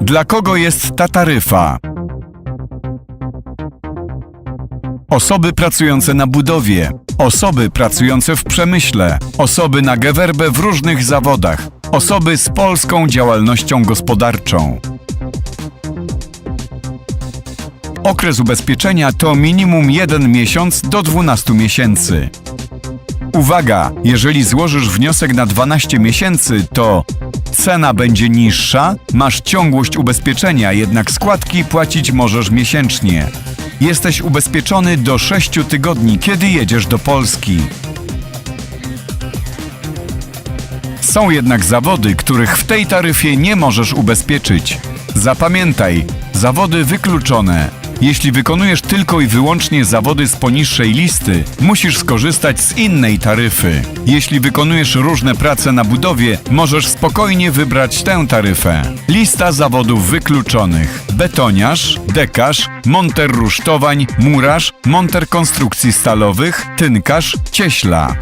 Dla kogo jest ta taryfa? Osoby pracujące na budowie, osoby pracujące w przemyśle, osoby na gewerbę w różnych zawodach, osoby z polską działalnością gospodarczą. Okres ubezpieczenia to minimum 1 miesiąc do 12 miesięcy. Uwaga, jeżeli złożysz wniosek na 12 miesięcy, to cena będzie niższa, masz ciągłość ubezpieczenia, jednak składki płacić możesz miesięcznie. Jesteś ubezpieczony do 6 tygodni, kiedy jedziesz do Polski. Są jednak zawody, których w tej taryfie nie możesz ubezpieczyć. Zapamiętaj, zawody wykluczone. Jeśli wykonujesz tylko i wyłącznie zawody z poniższej listy, musisz skorzystać z innej taryfy. Jeśli wykonujesz różne prace na budowie, możesz spokojnie wybrać tę taryfę. Lista zawodów wykluczonych: betoniarz, dekarz, monter rusztowań, murarz, monter konstrukcji stalowych, tynkarz, cieśla.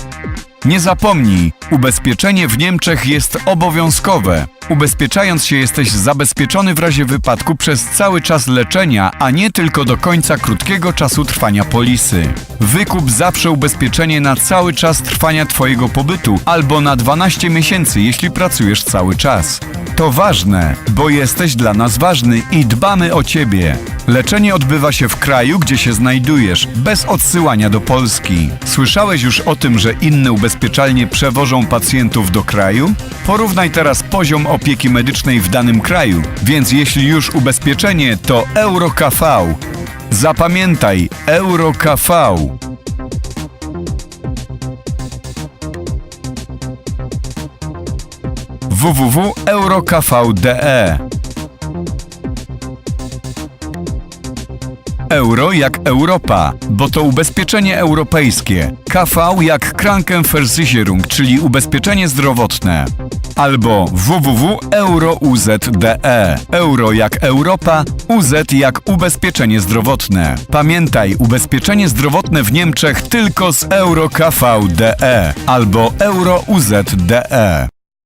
Nie zapomnij, ubezpieczenie w Niemczech jest obowiązkowe. Ubezpieczając się jesteś zabezpieczony w razie wypadku przez cały czas leczenia, a nie tylko do końca krótkiego czasu trwania polisy. Wykup zawsze ubezpieczenie na cały czas trwania Twojego pobytu albo na 12 miesięcy, jeśli pracujesz cały czas. To ważne, bo jesteś dla nas ważny i dbamy o Ciebie. Leczenie odbywa się w kraju, gdzie się znajdujesz, bez odsyłania do Polski. Słyszałeś już o tym, że inne ubezpieczalnie przewożą pacjentów do kraju? Porównaj teraz poziom opieki medycznej w danym kraju. Więc jeśli już ubezpieczenie, to EuroKV. Zapamiętaj, EuroKV. www.eurokv.de Euro jak Europa, bo to ubezpieczenie europejskie. KV jak Krankenversicherung, czyli ubezpieczenie zdrowotne. Albo www.eurouz.de. Euro jak Europa, UZ jak ubezpieczenie zdrowotne. Pamiętaj, ubezpieczenie zdrowotne w Niemczech tylko z EuroKV.de albo eurouz.de.